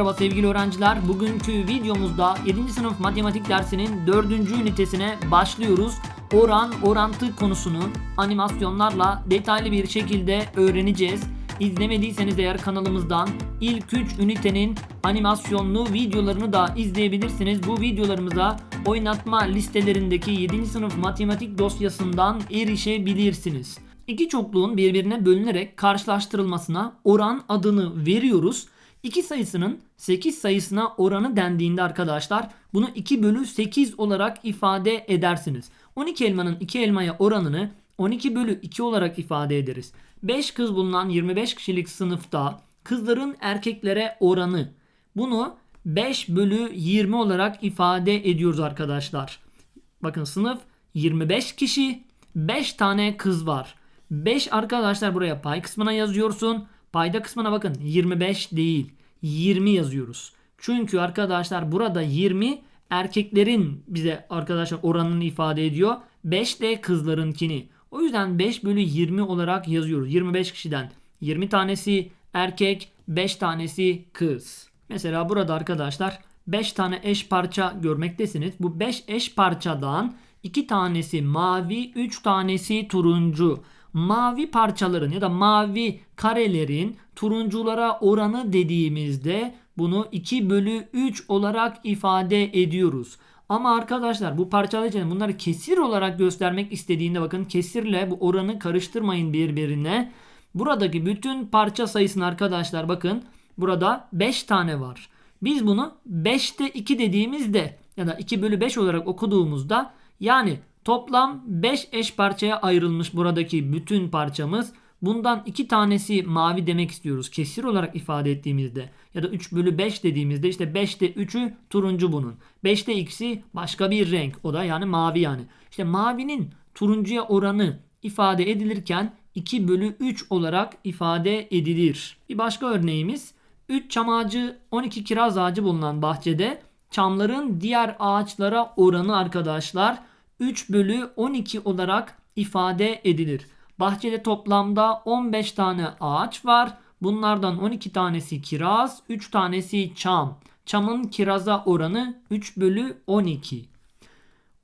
Merhaba sevgili öğrenciler. Bugünkü videomuzda 7. sınıf matematik dersinin 4. ünitesine başlıyoruz. Oran, orantı konusunu animasyonlarla detaylı bir şekilde öğreneceğiz. İzlemediyseniz eğer kanalımızdan ilk 3 ünitenin animasyonlu videolarını da izleyebilirsiniz. Bu videolarımıza oynatma listelerindeki 7. sınıf matematik dosyasından erişebilirsiniz. İki çokluğun birbirine bölünerek karşılaştırılmasına oran adını veriyoruz. 2 sayısının 8 sayısına oranı dendiğinde arkadaşlar bunu 2 bölü 8 olarak ifade edersiniz. 12 elmanın 2 elmaya oranını 12 bölü 2 olarak ifade ederiz. 5 kız bulunan 25 kişilik sınıfta kızların erkeklere oranı bunu 5 bölü 20 olarak ifade ediyoruz arkadaşlar. Bakın sınıf 25 kişi 5 tane kız var. 5 arkadaşlar buraya pay kısmına yazıyorsun. Payda kısmına bakın 25 değil 20 yazıyoruz. Çünkü arkadaşlar burada 20 erkeklerin bize arkadaşlar oranını ifade ediyor. 5 de kızlarınkini. O yüzden 5 bölü 20 olarak yazıyoruz. 25 kişiden 20 tanesi erkek 5 tanesi kız. Mesela burada arkadaşlar 5 tane eş parça görmektesiniz. Bu 5 eş parçadan 2 tanesi mavi 3 tanesi turuncu mavi parçaların ya da mavi karelerin turunculara oranı dediğimizde bunu 2 bölü 3 olarak ifade ediyoruz. Ama arkadaşlar bu parçalar için bunları kesir olarak göstermek istediğinde bakın kesirle bu oranı karıştırmayın birbirine. Buradaki bütün parça sayısını arkadaşlar bakın burada 5 tane var. Biz bunu 5'te 2 dediğimizde ya da 2 bölü 5 olarak okuduğumuzda yani Toplam 5 eş parçaya ayrılmış buradaki bütün parçamız. Bundan 2 tanesi mavi demek istiyoruz. Kesir olarak ifade ettiğimizde ya da 3 bölü 5 dediğimizde işte 5'te 3'ü turuncu bunun. 5'te x'i başka bir renk o da yani mavi yani. İşte mavinin turuncuya oranı ifade edilirken 2 bölü 3 olarak ifade edilir. Bir başka örneğimiz 3 çam ağacı 12 kiraz ağacı bulunan bahçede çamların diğer ağaçlara oranı arkadaşlar 3 bölü 12 olarak ifade edilir. Bahçede toplamda 15 tane ağaç var. Bunlardan 12 tanesi kiraz, 3 tanesi çam. Çamın kiraza oranı 3 bölü 12.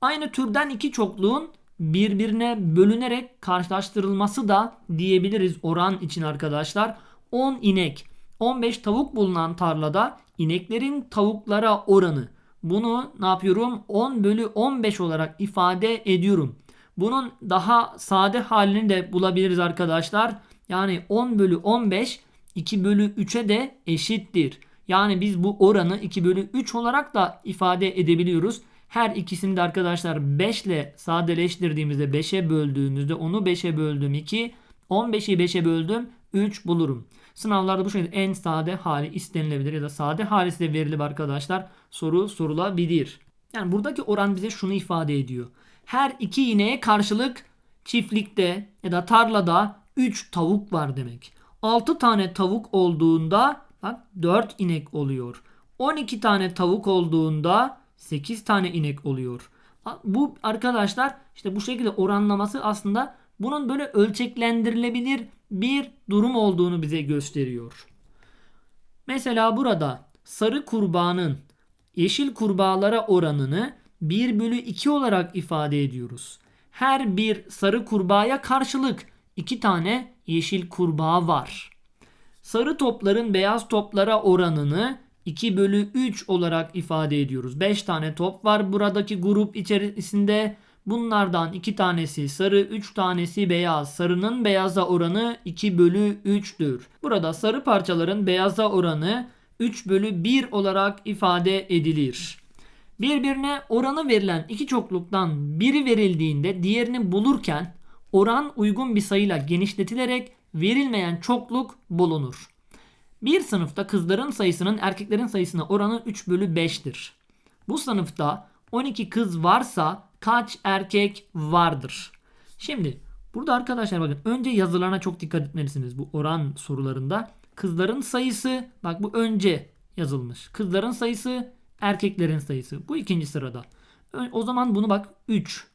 Aynı türden iki çokluğun birbirine bölünerek karşılaştırılması da diyebiliriz oran için arkadaşlar. 10 inek, 15 tavuk bulunan tarlada ineklerin tavuklara oranı bunu ne yapıyorum? 10 bölü 15 olarak ifade ediyorum. Bunun daha sade halini de bulabiliriz arkadaşlar. Yani 10 bölü 15 2 bölü 3'e de eşittir. Yani biz bu oranı 2 bölü 3 olarak da ifade edebiliyoruz. Her ikisini de arkadaşlar 5 ile sadeleştirdiğimizde 5'e böldüğümüzde onu 5'e böldüm 2. 15'i 5'e böldüm 3 bulurum. Sınavlarda bu şekilde en sade hali istenilebilir ya da sade hali size verilip arkadaşlar soru sorulabilir. Yani buradaki oran bize şunu ifade ediyor. Her iki ineğe karşılık çiftlikte ya da tarlada 3 tavuk var demek. 6 tane tavuk olduğunda bak 4 inek oluyor. 12 tane tavuk olduğunda 8 tane inek oluyor. Bu arkadaşlar işte bu şekilde oranlaması aslında bunun böyle ölçeklendirilebilir bir durum olduğunu bize gösteriyor. Mesela burada sarı kurbağanın yeşil kurbağalara oranını 1 bölü 2 olarak ifade ediyoruz. Her bir sarı kurbağaya karşılık 2 tane yeşil kurbağa var. Sarı topların beyaz toplara oranını 2 bölü 3 olarak ifade ediyoruz. 5 tane top var buradaki grup içerisinde. Bunlardan 2 tanesi sarı, 3 tanesi beyaz. Sarının beyaza oranı 2 bölü 3'tür. Burada sarı parçaların beyaza oranı 3 bölü 1 olarak ifade edilir. Birbirine oranı verilen iki çokluktan biri verildiğinde diğerini bulurken oran uygun bir sayıyla genişletilerek verilmeyen çokluk bulunur. Bir sınıfta kızların sayısının erkeklerin sayısına oranı 3 bölü 5'tir. Bu sınıfta 12 kız varsa kaç erkek vardır? Şimdi burada arkadaşlar bakın önce yazılarına çok dikkat etmelisiniz bu oran sorularında. Kızların sayısı bak bu önce yazılmış. Kızların sayısı erkeklerin sayısı. Bu ikinci sırada. O zaman bunu bak 3.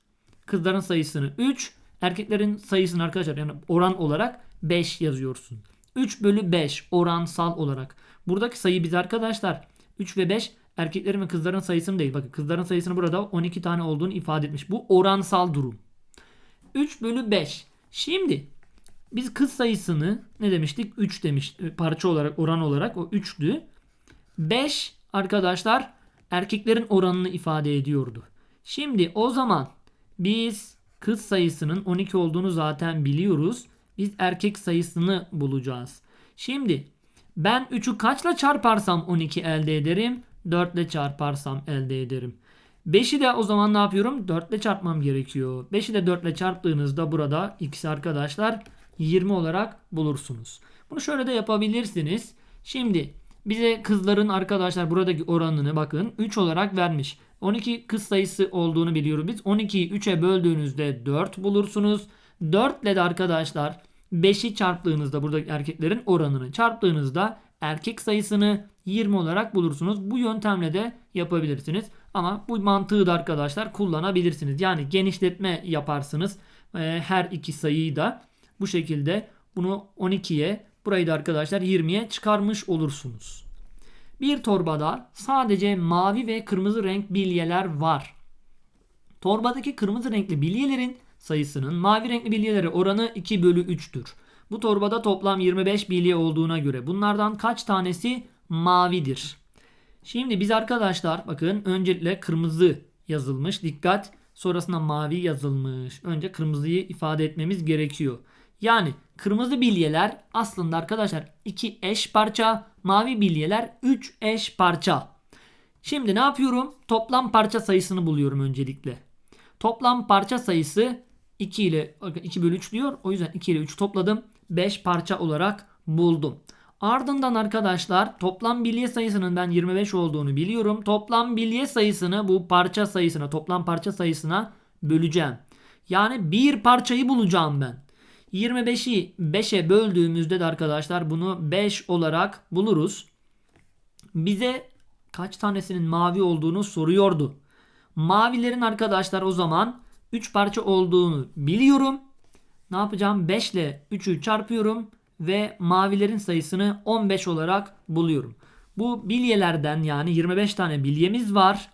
Kızların sayısını 3. Erkeklerin sayısını arkadaşlar yani oran olarak 5 yazıyorsun. 3 bölü 5 oransal olarak. Buradaki sayı biz arkadaşlar 3 ve 5 erkeklerin ve kızların sayısını değil. Bakın kızların sayısını burada 12 tane olduğunu ifade etmiş. Bu oransal durum. 3 bölü 5. Şimdi biz kız sayısını ne demiştik? 3 demiş e, parça olarak oran olarak o 3'tü. 5 arkadaşlar erkeklerin oranını ifade ediyordu. Şimdi o zaman biz kız sayısının 12 olduğunu zaten biliyoruz. Biz erkek sayısını bulacağız. Şimdi ben 3'ü kaçla çarparsam 12 elde ederim? 4 ile çarparsam elde ederim. 5'i de o zaman ne yapıyorum? 4 ile çarpmam gerekiyor. 5'i de 4 ile çarptığınızda burada x arkadaşlar 20 olarak bulursunuz. Bunu şöyle de yapabilirsiniz. Şimdi bize kızların arkadaşlar buradaki oranını bakın 3 olarak vermiş. 12 kız sayısı olduğunu biliyoruz biz. 12'yi 3'e böldüğünüzde 4 bulursunuz. 4 ile de arkadaşlar 5'i çarptığınızda buradaki erkeklerin oranını çarptığınızda erkek sayısını 20 olarak bulursunuz. Bu yöntemle de yapabilirsiniz. Ama bu mantığı da arkadaşlar kullanabilirsiniz. Yani genişletme yaparsınız. Ee, her iki sayıyı da bu şekilde bunu 12'ye burayı da arkadaşlar 20'ye çıkarmış olursunuz. Bir torbada sadece mavi ve kırmızı renk bilyeler var. Torbadaki kırmızı renkli bilyelerin sayısının mavi renkli bilyelere oranı 2 bölü 3'tür. Bu torbada toplam 25 bilye olduğuna göre bunlardan kaç tanesi mavidir? Şimdi biz arkadaşlar bakın öncelikle kırmızı yazılmış dikkat sonrasında mavi yazılmış. Önce kırmızıyı ifade etmemiz gerekiyor. Yani kırmızı bilyeler aslında arkadaşlar 2 eş parça, mavi bilyeler 3 eş parça. Şimdi ne yapıyorum? Toplam parça sayısını buluyorum öncelikle. Toplam parça sayısı 2 ile 2 bölü 3 diyor. O yüzden 2 ile 3 topladım. 5 parça olarak buldum. Ardından arkadaşlar toplam bilye sayısının ben 25 olduğunu biliyorum. Toplam bilye sayısını bu parça sayısına toplam parça sayısına böleceğim. Yani bir parçayı bulacağım ben. 25'i 5'e böldüğümüzde de arkadaşlar bunu 5 olarak buluruz. Bize kaç tanesinin mavi olduğunu soruyordu. Mavilerin arkadaşlar o zaman 3 parça olduğunu biliyorum. Ne yapacağım? 5 ile 3'ü çarpıyorum ve mavilerin sayısını 15 olarak buluyorum. Bu bilyelerden yani 25 tane bilyemiz var.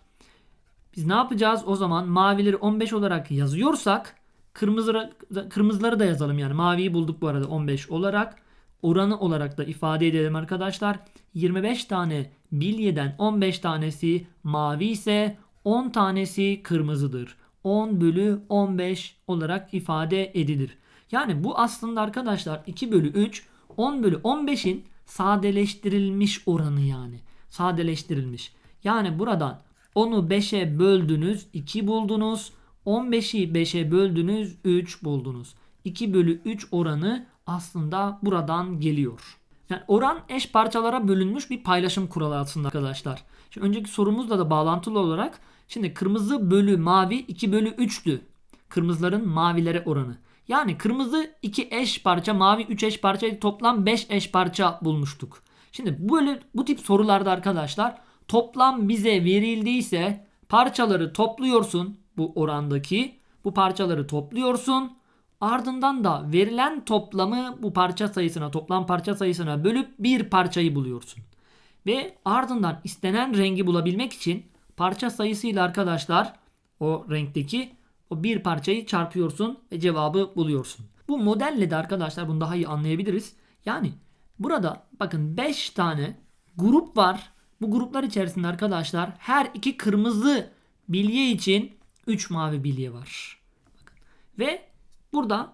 Biz ne yapacağız? O zaman mavileri 15 olarak yazıyorsak kırmızı, kırmızıları da yazalım yani. Maviyi bulduk bu arada 15 olarak. Oranı olarak da ifade edelim arkadaşlar. 25 tane bilyeden 15 tanesi mavi ise 10 tanesi kırmızıdır. 10 bölü 15 olarak ifade edilir. Yani bu aslında arkadaşlar 2 bölü 3 10 bölü 15'in sadeleştirilmiş oranı yani. Sadeleştirilmiş. Yani buradan 10'u 5'e böldünüz 2 buldunuz. 15'i 5'e böldünüz 3 buldunuz. 2 bölü 3 oranı aslında buradan geliyor. Yani oran eş parçalara bölünmüş bir paylaşım kuralı aslında arkadaşlar. Şimdi önceki sorumuzla da bağlantılı olarak şimdi kırmızı bölü mavi 2 bölü 3'tü. Kırmızıların mavilere oranı. Yani kırmızı 2 eş parça, mavi 3 eş parça, toplam 5 eş parça bulmuştuk. Şimdi böyle bu tip sorularda arkadaşlar toplam bize verildiyse parçaları topluyorsun bu orandaki bu parçaları topluyorsun. Ardından da verilen toplamı bu parça sayısına, toplam parça sayısına bölüp bir parçayı buluyorsun. Ve ardından istenen rengi bulabilmek için parça sayısıyla arkadaşlar o renkteki o bir parçayı çarpıyorsun ve cevabı buluyorsun. Bu modelle de arkadaşlar bunu daha iyi anlayabiliriz. Yani burada bakın 5 tane grup var. Bu gruplar içerisinde arkadaşlar her iki kırmızı bilye için 3 mavi bilye var. Bakın. Ve burada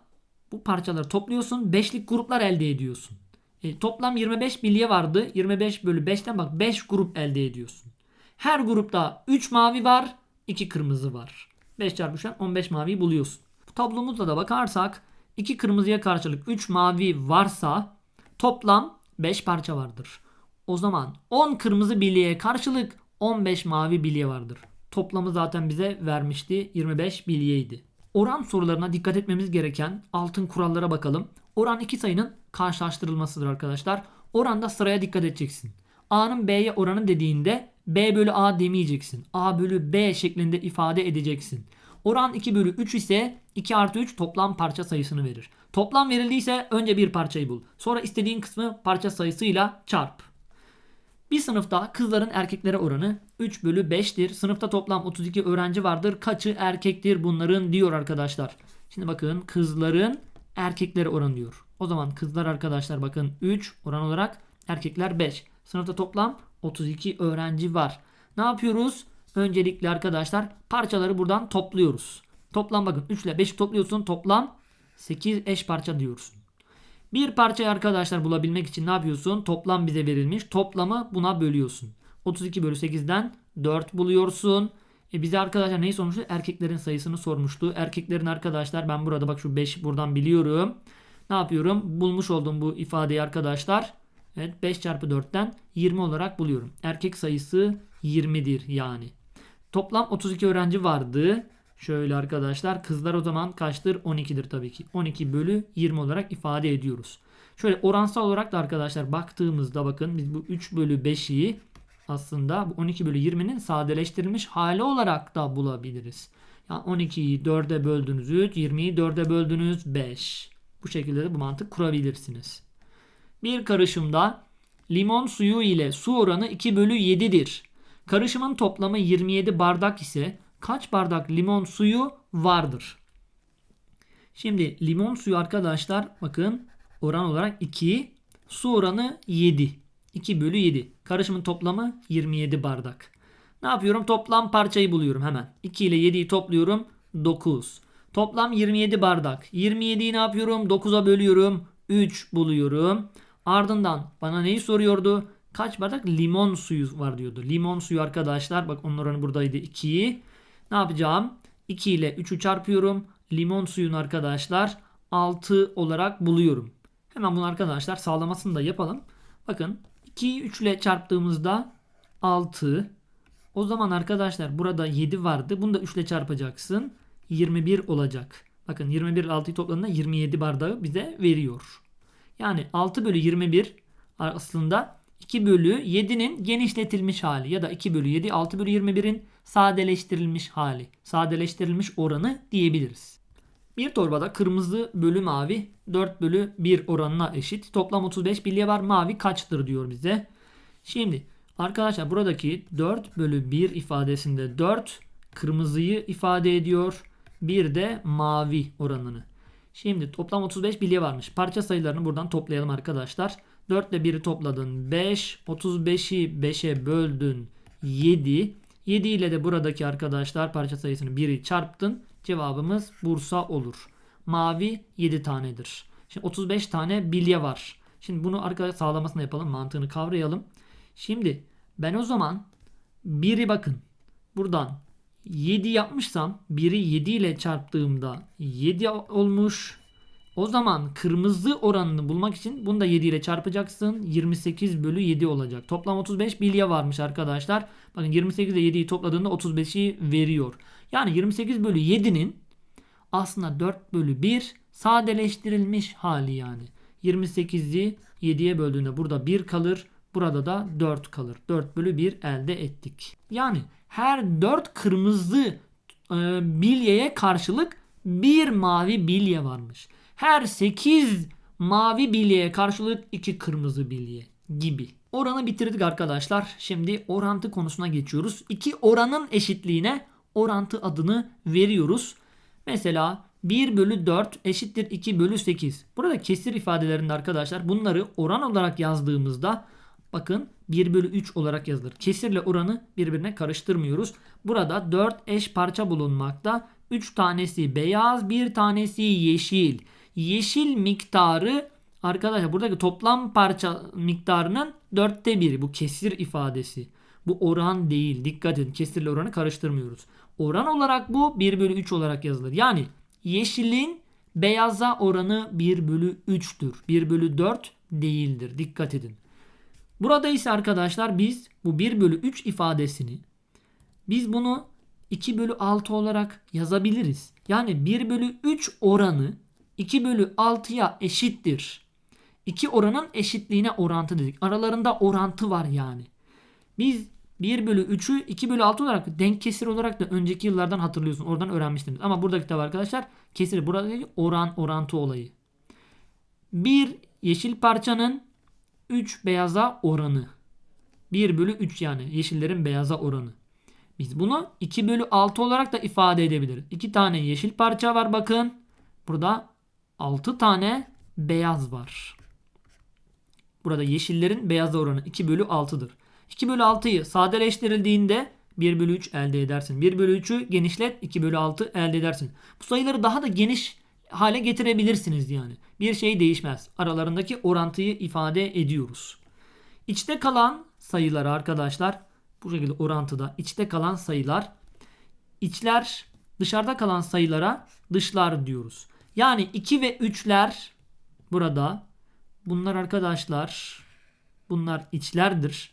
bu parçaları topluyorsun. 5'lik gruplar elde ediyorsun. E, toplam 25 bilye vardı. 25 bölü 5'ten bak 5 grup elde ediyorsun. Her grupta 3 mavi var. 2 kırmızı var. 5 çarpı 3'ten 15 maviyi buluyorsun. Bu tablomuzda da bakarsak 2 kırmızıya karşılık 3 mavi varsa toplam 5 parça vardır. O zaman 10 kırmızı bilyeye karşılık 15 mavi bilye vardır. Toplamı zaten bize vermişti 25 bilyeydi. Oran sorularına dikkat etmemiz gereken altın kurallara bakalım. Oran iki sayının karşılaştırılmasıdır arkadaşlar. Oranda sıraya dikkat edeceksin. A'nın B'ye oranı dediğinde B bölü A demeyeceksin. A bölü B şeklinde ifade edeceksin. Oran 2 bölü 3 ise 2 artı 3 toplam parça sayısını verir. Toplam verildiyse önce bir parçayı bul. Sonra istediğin kısmı parça sayısıyla çarp. Bir sınıfta kızların erkeklere oranı 3 bölü 5'tir. Sınıfta toplam 32 öğrenci vardır. Kaçı erkektir bunların diyor arkadaşlar. Şimdi bakın kızların erkeklere oranı diyor. O zaman kızlar arkadaşlar bakın 3 oran olarak erkekler 5. Sınıfta toplam 32 öğrenci var. Ne yapıyoruz? Öncelikle arkadaşlar parçaları buradan topluyoruz. Toplam bakın 3 ile 5'i topluyorsun. Toplam 8 eş parça diyorsun. Bir parçayı arkadaşlar bulabilmek için ne yapıyorsun? Toplam bize verilmiş. Toplamı buna bölüyorsun. 32 bölü 8'den 4 buluyorsun. E bize arkadaşlar neyi sormuştu? Erkeklerin sayısını sormuştu. Erkeklerin arkadaşlar ben burada bak şu 5 buradan biliyorum. Ne yapıyorum? Bulmuş olduğum bu ifadeyi arkadaşlar. Evet 5 çarpı 4'ten 20 olarak buluyorum. Erkek sayısı 20'dir yani. Toplam 32 öğrenci vardı. Şöyle arkadaşlar kızlar o zaman kaçtır? 12'dir tabii ki. 12 bölü 20 olarak ifade ediyoruz. Şöyle oransal olarak da arkadaşlar baktığımızda bakın biz bu 3 bölü 5'i aslında bu 12 bölü 20'nin sadeleştirilmiş hali olarak da bulabiliriz. Yani 12'yi 4'e böldünüz 3, 20'yi 4'e böldünüz 5. Bu şekilde de bu mantık kurabilirsiniz. Bir karışımda limon suyu ile su oranı 2 bölü 7'dir. Karışımın toplamı 27 bardak ise kaç bardak limon suyu vardır? Şimdi limon suyu arkadaşlar bakın oran olarak 2. Su oranı 7. 2 bölü 7. Karışımın toplamı 27 bardak. Ne yapıyorum? Toplam parçayı buluyorum hemen. 2 ile 7'yi topluyorum. 9. Toplam 27 bardak. 27'yi ne yapıyorum? 9'a bölüyorum. 3 buluyorum. Ardından bana neyi soruyordu? Kaç bardak limon suyu var diyordu. Limon suyu arkadaşlar bak onun oranı buradaydı 2'yi. Ne yapacağım? 2 ile 3'ü çarpıyorum. Limon suyunu arkadaşlar 6 olarak buluyorum. Hemen bunu arkadaşlar sağlamasını da yapalım. Bakın 2'yi 3 ile çarptığımızda 6. O zaman arkadaşlar burada 7 vardı. Bunu da 3 ile çarpacaksın. 21 olacak. Bakın 21 ile 6'yı topladığında 27 bardağı bize veriyor. Yani 6 bölü 21 aslında 2 bölü 7'nin genişletilmiş hali ya da 2 bölü 7 6 bölü 21'in sadeleştirilmiş hali. Sadeleştirilmiş oranı diyebiliriz. Bir torbada kırmızı bölü mavi 4 bölü 1 oranına eşit. Toplam 35 bilye var. Mavi kaçtır diyor bize. Şimdi arkadaşlar buradaki 4 bölü 1 ifadesinde 4 kırmızıyı ifade ediyor. Bir de mavi oranını. Şimdi toplam 35 bilye varmış. Parça sayılarını buradan toplayalım arkadaşlar. 4 ile 1'i topladın 5. 35'i 5'e böldün 7. 7 ile de buradaki arkadaşlar parça sayısını 1'i çarptın. Cevabımız Bursa olur. Mavi 7 tanedir. Şimdi 35 tane bilye var. Şimdi bunu arkadaşlar sağlamasını yapalım. Mantığını kavrayalım. Şimdi ben o zaman 1'i bakın. Buradan 7 yapmışsam 1'i 7 ile çarptığımda 7 olmuş. O zaman kırmızı oranını bulmak için bunu da 7 ile çarpacaksın. 28 bölü 7 olacak. Toplam 35 bilye varmış arkadaşlar. Bakın 28 ile 7'yi topladığında 35'i veriyor. Yani 28 bölü 7'nin aslında 4 bölü 1 sadeleştirilmiş hali yani. 28'i 7'ye böldüğünde burada 1 kalır. Burada da 4 kalır. 4 bölü 1 elde ettik. Yani her 4 kırmızı e, bilyeye karşılık bir mavi bilye varmış. Her 8 mavi bilyeye karşılık 2 kırmızı bilye gibi. Oranı bitirdik arkadaşlar. Şimdi orantı konusuna geçiyoruz. İki oranın eşitliğine orantı adını veriyoruz. Mesela 1 bölü 4 eşittir 2 bölü 8. Burada kesir ifadelerinde arkadaşlar bunları oran olarak yazdığımızda bakın 1 bölü 3 olarak yazılır. Kesirle oranı birbirine karıştırmıyoruz. Burada 4 eş parça bulunmakta. 3 tanesi beyaz, bir tanesi yeşil. Yeşil miktarı arkadaşlar buradaki toplam parça miktarının dörtte biri. Bu kesir ifadesi. Bu oran değil. Dikkat edin. Kesirle oranı karıştırmıyoruz. Oran olarak bu 1 bölü 3 olarak yazılır. Yani yeşilin beyaza oranı 1 bölü 3'tür. 1 bölü 4 değildir. Dikkat edin. Burada ise arkadaşlar biz bu 1 bölü 3 ifadesini biz bunu 2 bölü 6 olarak yazabiliriz. Yani 1 bölü 3 oranı 2 bölü 6'ya eşittir. İki oranın eşitliğine orantı dedik. Aralarında orantı var yani. Biz 1 bölü 3'ü 2 bölü 6 olarak denk kesir olarak da önceki yıllardan hatırlıyorsun. Oradan öğrenmiştiniz. Ama buradaki tabi arkadaşlar kesir burada değil oran orantı olayı. Bir yeşil parçanın 3 beyaza oranı. 1 bölü 3 yani yeşillerin beyaza oranı. Biz bunu 2 bölü 6 olarak da ifade edebiliriz. 2 tane yeşil parça var bakın. Burada 6 tane beyaz var. Burada yeşillerin beyaz oranı 2 bölü 6'dır. 2 bölü 6'yı sadeleştirildiğinde 1 bölü 3 elde edersin. 1 bölü 3'ü genişlet 2 bölü 6 elde edersin. Bu sayıları daha da geniş hale getirebilirsiniz yani. Bir şey değişmez. Aralarındaki orantıyı ifade ediyoruz. İçte kalan sayılar arkadaşlar bu şekilde orantıda içte kalan sayılar içler dışarıda kalan sayılara dışlar diyoruz. Yani 2 ve 3'ler burada bunlar arkadaşlar bunlar içlerdir.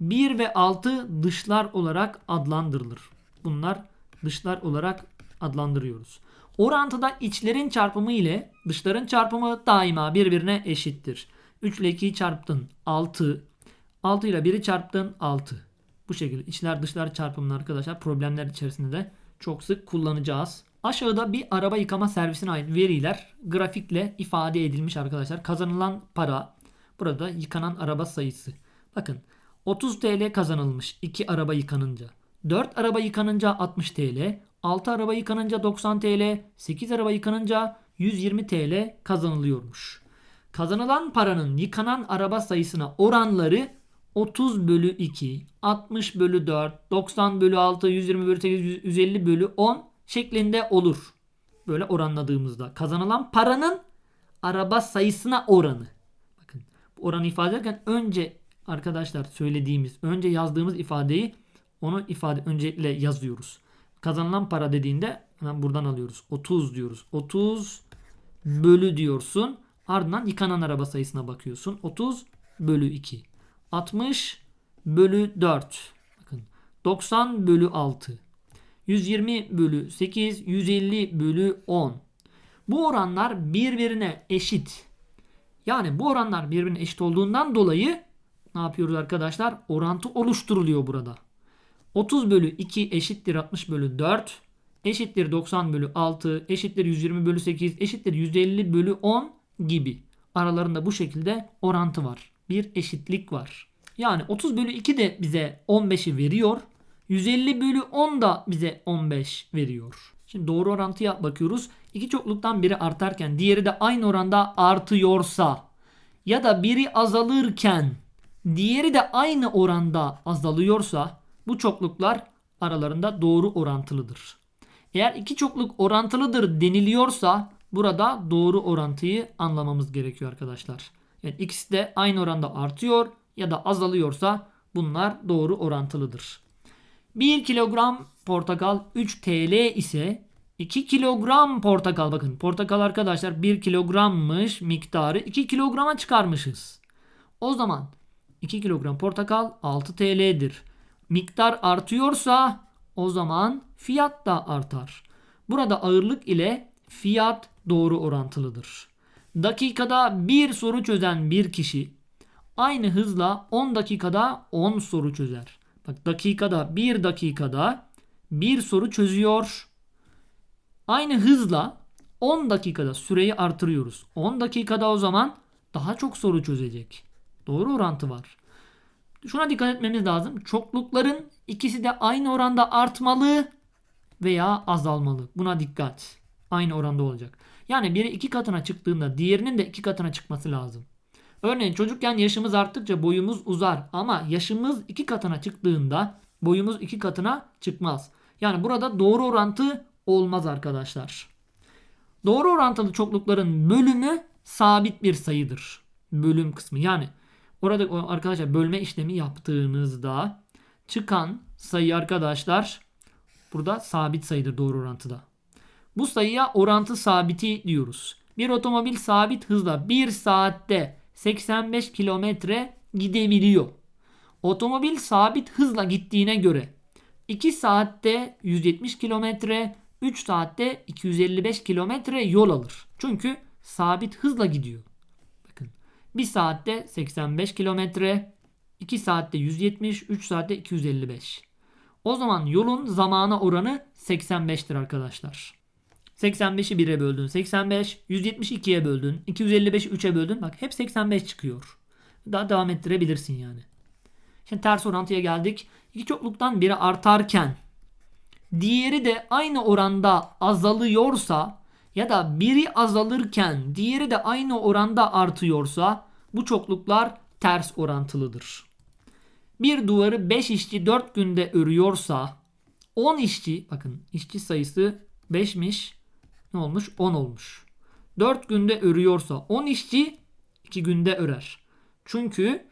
1 ve 6 dışlar olarak adlandırılır. Bunlar dışlar olarak adlandırıyoruz. Orantıda içlerin çarpımı ile dışların çarpımı daima birbirine eşittir. 3 ile 2'yi çarptın 6. 6 ile 1'i çarptın 6. Bu şekilde içler dışlar çarpımını arkadaşlar problemler içerisinde de çok sık kullanacağız. Aşağıda bir araba yıkama servisine ait veriler grafikle ifade edilmiş arkadaşlar. Kazanılan para burada yıkanan araba sayısı. Bakın 30 TL kazanılmış 2 araba yıkanınca. 4 araba yıkanınca 60 TL, 6 araba yıkanınca 90 TL, 8 araba yıkanınca 120 TL kazanılıyormuş. Kazanılan paranın yıkanan araba sayısına oranları 30 bölü 2, 60 bölü 4, 90 bölü 6, 120 bölü 8, 150 bölü 10 şeklinde olur. Böyle oranladığımızda kazanılan paranın araba sayısına oranı. Bakın bu oranı ifade ederken önce arkadaşlar söylediğimiz, önce yazdığımız ifadeyi onu ifade öncelikle yazıyoruz. Kazanılan para dediğinde hemen buradan alıyoruz. 30 diyoruz. 30 bölü diyorsun. Ardından yıkanan araba sayısına bakıyorsun. 30 bölü 2. 60 bölü 4. Bakın 90 bölü 6. 120 bölü 8. 150 bölü 10. Bu oranlar birbirine eşit. Yani bu oranlar birbirine eşit olduğundan dolayı ne yapıyoruz arkadaşlar? Orantı oluşturuluyor burada. 30 bölü 2 eşittir 60 bölü 4 eşittir 90 bölü 6 eşittir 120 bölü 8 eşittir 150 bölü 10 gibi. Aralarında bu şekilde orantı var. Bir eşitlik var. Yani 30 bölü 2 de bize 15'i veriyor. 150 bölü 10 da bize 15 veriyor. Şimdi doğru orantıya bakıyoruz. İki çokluktan biri artarken diğeri de aynı oranda artıyorsa ya da biri azalırken diğeri de aynı oranda azalıyorsa bu çokluklar aralarında doğru orantılıdır. Eğer iki çokluk orantılıdır deniliyorsa burada doğru orantıyı anlamamız gerekiyor arkadaşlar. Yani ikisi de aynı oranda artıyor ya da azalıyorsa bunlar doğru orantılıdır. 1 kilogram portakal 3 TL ise 2 kilogram portakal bakın portakal arkadaşlar 1 kilogrammış miktarı 2 kilograma çıkarmışız. O zaman 2 kilogram portakal 6 TL'dir. Miktar artıyorsa o zaman fiyat da artar. Burada ağırlık ile fiyat doğru orantılıdır. Dakikada bir soru çözen bir kişi aynı hızla 10 dakikada 10 soru çözer. Bak dakikada 1 dakikada bir soru çözüyor. Aynı hızla 10 dakikada süreyi artırıyoruz. 10 dakikada o zaman daha çok soru çözecek. Doğru orantı var. Şuna dikkat etmemiz lazım. Çoklukların ikisi de aynı oranda artmalı veya azalmalı. Buna dikkat. Aynı oranda olacak. Yani biri iki katına çıktığında diğerinin de iki katına çıkması lazım. Örneğin çocukken yaşımız arttıkça boyumuz uzar ama yaşımız iki katına çıktığında boyumuz iki katına çıkmaz. Yani burada doğru orantı olmaz arkadaşlar. Doğru orantılı çoklukların bölümü sabit bir sayıdır. Bölüm kısmı yani orada arkadaşlar bölme işlemi yaptığınızda çıkan sayı arkadaşlar burada sabit sayıdır doğru orantıda. Bu sayıya orantı sabiti diyoruz. Bir otomobil sabit hızla 1 saatte 85 kilometre gidebiliyor. Otomobil sabit hızla gittiğine göre 2 saatte 170 kilometre, 3 saatte 255 kilometre yol alır. Çünkü sabit hızla gidiyor. Bakın 1 saatte 85 kilometre, 2 saatte 170, 3 saatte 255. O zaman yolun zamana oranı 85'tir arkadaşlar. 85'i 1'e böldün 85, 172'ye böldün, 255'i 3'e böldün. Bak hep 85 çıkıyor. Daha devam ettirebilirsin yani. Şimdi ters orantıya geldik. İki çokluktan biri artarken diğeri de aynı oranda azalıyorsa ya da biri azalırken diğeri de aynı oranda artıyorsa bu çokluklar ters orantılıdır. Bir duvarı 5 işçi 4 günde örüyorsa 10 işçi bakın işçi sayısı 5'miş ne olmuş 10 olmuş. 4 günde örüyorsa 10 işçi 2 günde örer. Çünkü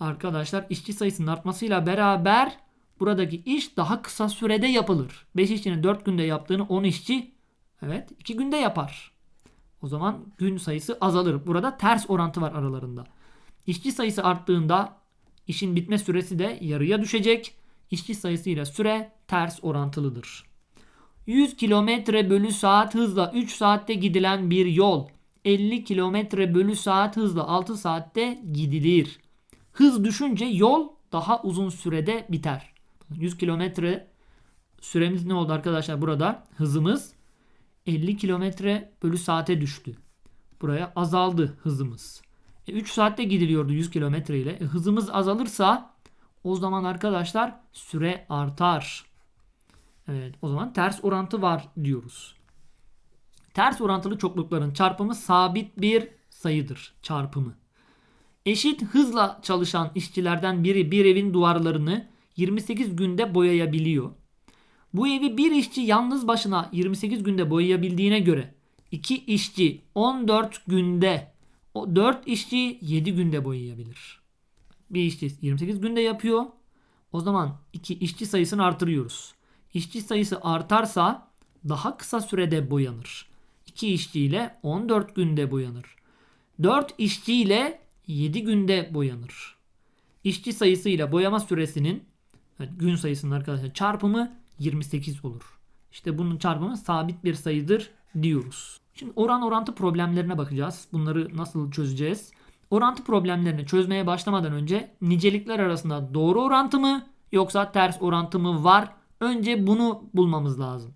arkadaşlar işçi sayısının artmasıyla beraber buradaki iş daha kısa sürede yapılır. 5 işçinin 4 günde yaptığını 10 işçi evet 2 günde yapar. O zaman gün sayısı azalır. Burada ters orantı var aralarında. İşçi sayısı arttığında işin bitme süresi de yarıya düşecek. İşçi sayısıyla süre ters orantılıdır. 100 km bölü saat hızla 3 saatte gidilen bir yol 50 km bölü saat hızla 6 saatte gidilir. Hız düşünce yol daha uzun sürede biter. 100 kilometre süremiz ne oldu arkadaşlar burada? Hızımız 50 kilometre bölü saate düştü. Buraya azaldı hızımız. E, 3 saatte gidiliyordu 100 kilometre ile. E, hızımız azalırsa o zaman arkadaşlar süre artar. Evet o zaman ters orantı var diyoruz. Ters orantılı çoklukların çarpımı sabit bir sayıdır. Çarpımı. Eşit hızla çalışan işçilerden biri bir evin duvarlarını 28 günde boyayabiliyor. Bu evi bir işçi yalnız başına 28 günde boyayabildiğine göre iki işçi 14 günde, 4 işçi 7 günde boyayabilir. Bir işçi 28 günde yapıyor. O zaman iki işçi sayısını artırıyoruz. İşçi sayısı artarsa daha kısa sürede boyanır. 2 işçi ile 14 günde boyanır. 4 işçi ile 7 günde boyanır. İşçi sayısı ile boyama süresinin gün sayısının arkadaşlar çarpımı 28 olur. İşte bunun çarpımı sabit bir sayıdır diyoruz. Şimdi oran orantı problemlerine bakacağız. Bunları nasıl çözeceğiz? Orantı problemlerini çözmeye başlamadan önce nicelikler arasında doğru orantı mı yoksa ters orantı mı var? Önce bunu bulmamız lazım.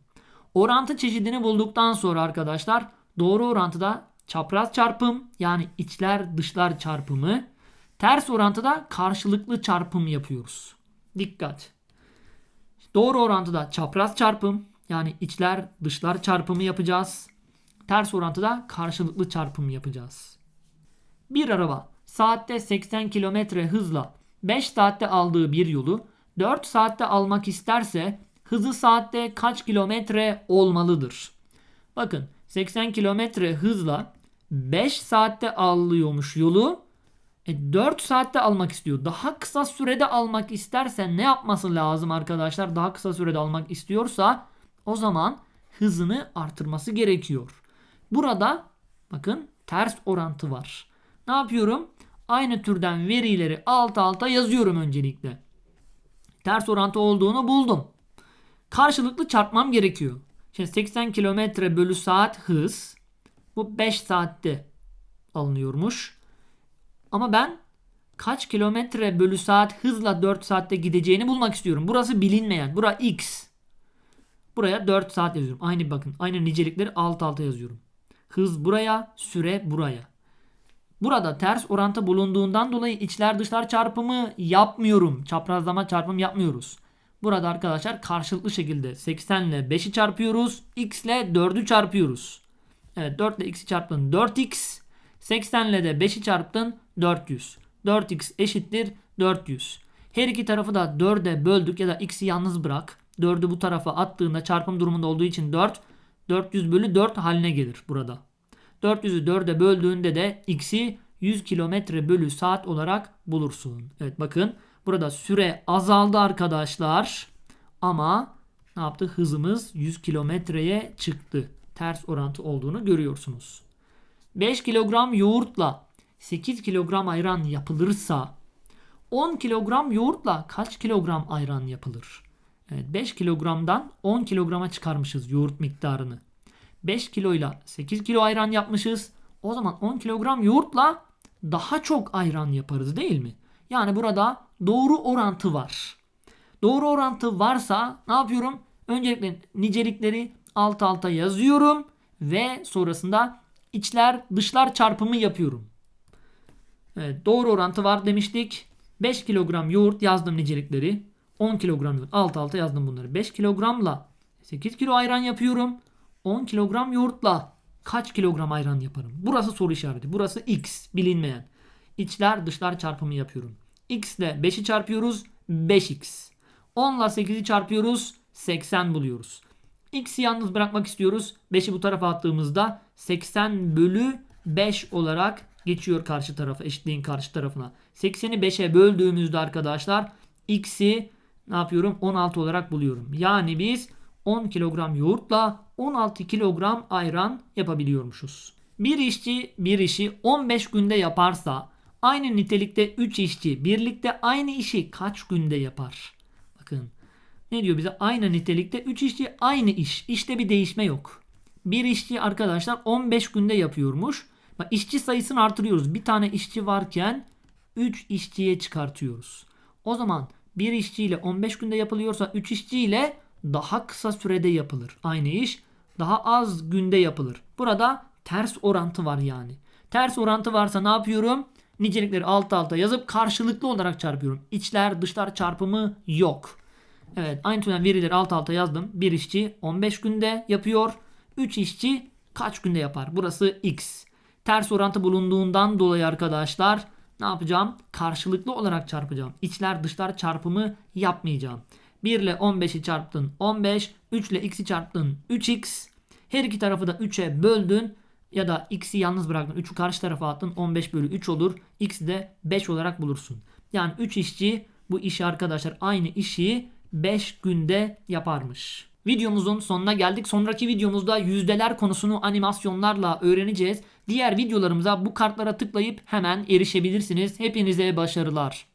Orantı çeşidini bulduktan sonra arkadaşlar doğru orantıda çapraz çarpım yani içler dışlar çarpımı, ters orantıda karşılıklı çarpım yapıyoruz. Dikkat. Doğru orantıda çapraz çarpım yani içler dışlar çarpımı yapacağız. Ters orantıda karşılıklı çarpım yapacağız. Bir araba saatte 80 km hızla 5 saatte aldığı bir yolu 4 saatte almak isterse hızı saatte kaç kilometre olmalıdır? Bakın 80 kilometre hızla 5 saatte alıyormuş yolu. E 4 saatte almak istiyor. Daha kısa sürede almak isterse ne yapması lazım arkadaşlar? Daha kısa sürede almak istiyorsa o zaman hızını artırması gerekiyor. Burada bakın ters orantı var. Ne yapıyorum? Aynı türden verileri alt alta yazıyorum öncelikle. Ters orantı olduğunu buldum. Karşılıklı çarpmam gerekiyor. Şimdi 80 km bölü saat hız. Bu 5 saatte alınıyormuş. Ama ben kaç kilometre bölü saat hızla 4 saatte gideceğini bulmak istiyorum. Burası bilinmeyen. Bura x. Buraya 4 saat yazıyorum. Aynı bakın. Aynı nicelikleri alt alta yazıyorum. Hız buraya, süre buraya. Burada ters orantı bulunduğundan dolayı içler dışlar çarpımı yapmıyorum. Çaprazlama çarpım yapmıyoruz. Burada arkadaşlar karşılıklı şekilde 80 ile 5'i çarpıyoruz. X ile 4'ü çarpıyoruz. Evet 4 ile x'i çarptın 4x. 80 ile de 5'i çarptın 400. 4x eşittir 400. Her iki tarafı da 4'e böldük ya da x'i yalnız bırak. 4'ü bu tarafa attığında çarpım durumunda olduğu için 4. 400 bölü 4 haline gelir burada. 400'ü 4'e böldüğünde de x'i 100 km bölü saat olarak bulursun. Evet bakın burada süre azaldı arkadaşlar. Ama ne yaptı? Hızımız 100 kilometreye çıktı. Ters orantı olduğunu görüyorsunuz. 5 kilogram yoğurtla 8 kilogram ayran yapılırsa 10 kilogram yoğurtla kaç kilogram ayran yapılır? Evet, 5 kilogramdan 10 kilograma çıkarmışız yoğurt miktarını. 5 kiloyla 8 kilo ayran yapmışız. O zaman 10 kilogram yoğurtla daha çok ayran yaparız değil mi? Yani burada doğru orantı var. Doğru orantı varsa ne yapıyorum? Öncelikle nicelikleri alt alta yazıyorum ve sonrasında içler dışlar çarpımı yapıyorum. Evet, doğru orantı var demiştik. 5 kilogram yoğurt yazdım nicelikleri. 10 kilogram yoğurt. Alt alta yazdım bunları. 5 kilogramla 8 kilo ayran yapıyorum. 10 kilogram yoğurtla kaç kilogram ayran yaparım? Burası soru işareti. Burası x bilinmeyen. İçler dışlar çarpımı yapıyorum. x ile 5'i çarpıyoruz 5x. 10 ile 8'i çarpıyoruz 80 buluyoruz. X'i yalnız bırakmak istiyoruz. 5'i bu tarafa attığımızda 80 bölü 5 olarak geçiyor karşı tarafa eşitliğin karşı tarafına. 80'i 5'e böldüğümüzde arkadaşlar X'i ne yapıyorum? 16 olarak buluyorum. Yani biz 10 kilogram yoğurtla 16 kilogram ayran yapabiliyormuşuz. Bir işçi bir işi 15 günde yaparsa aynı nitelikte 3 işçi birlikte aynı işi kaç günde yapar? Bakın ne diyor bize? Aynı nitelikte 3 işçi aynı iş. İşte bir değişme yok. Bir işçi arkadaşlar 15 günde yapıyormuş. Bak işçi sayısını artırıyoruz. Bir tane işçi varken 3 işçiye çıkartıyoruz. O zaman bir işçiyle 15 günde yapılıyorsa 3 işçiyle daha kısa sürede yapılır. Aynı iş daha az günde yapılır. Burada ters orantı var yani. Ters orantı varsa ne yapıyorum? Nicelikleri alt alta yazıp karşılıklı olarak çarpıyorum. İçler dışlar çarpımı yok. Evet aynı türden verileri alt alta yazdım. Bir işçi 15 günde yapıyor. 3 işçi kaç günde yapar? Burası x. Ters orantı bulunduğundan dolayı arkadaşlar ne yapacağım? Karşılıklı olarak çarpacağım. İçler dışlar çarpımı yapmayacağım. 1 ile 15'i çarptın 15. 3 ile x'i çarptın 3x. Her iki tarafı da 3'e böldün. Ya da x'i yalnız bıraktın. 3'ü karşı tarafa attın. 15 bölü 3 olur. x'i de 5 olarak bulursun. Yani 3 işçi bu işi arkadaşlar aynı işi 5 günde yaparmış. Videomuzun sonuna geldik. Sonraki videomuzda yüzdeler konusunu animasyonlarla öğreneceğiz. Diğer videolarımıza bu kartlara tıklayıp hemen erişebilirsiniz. Hepinize başarılar.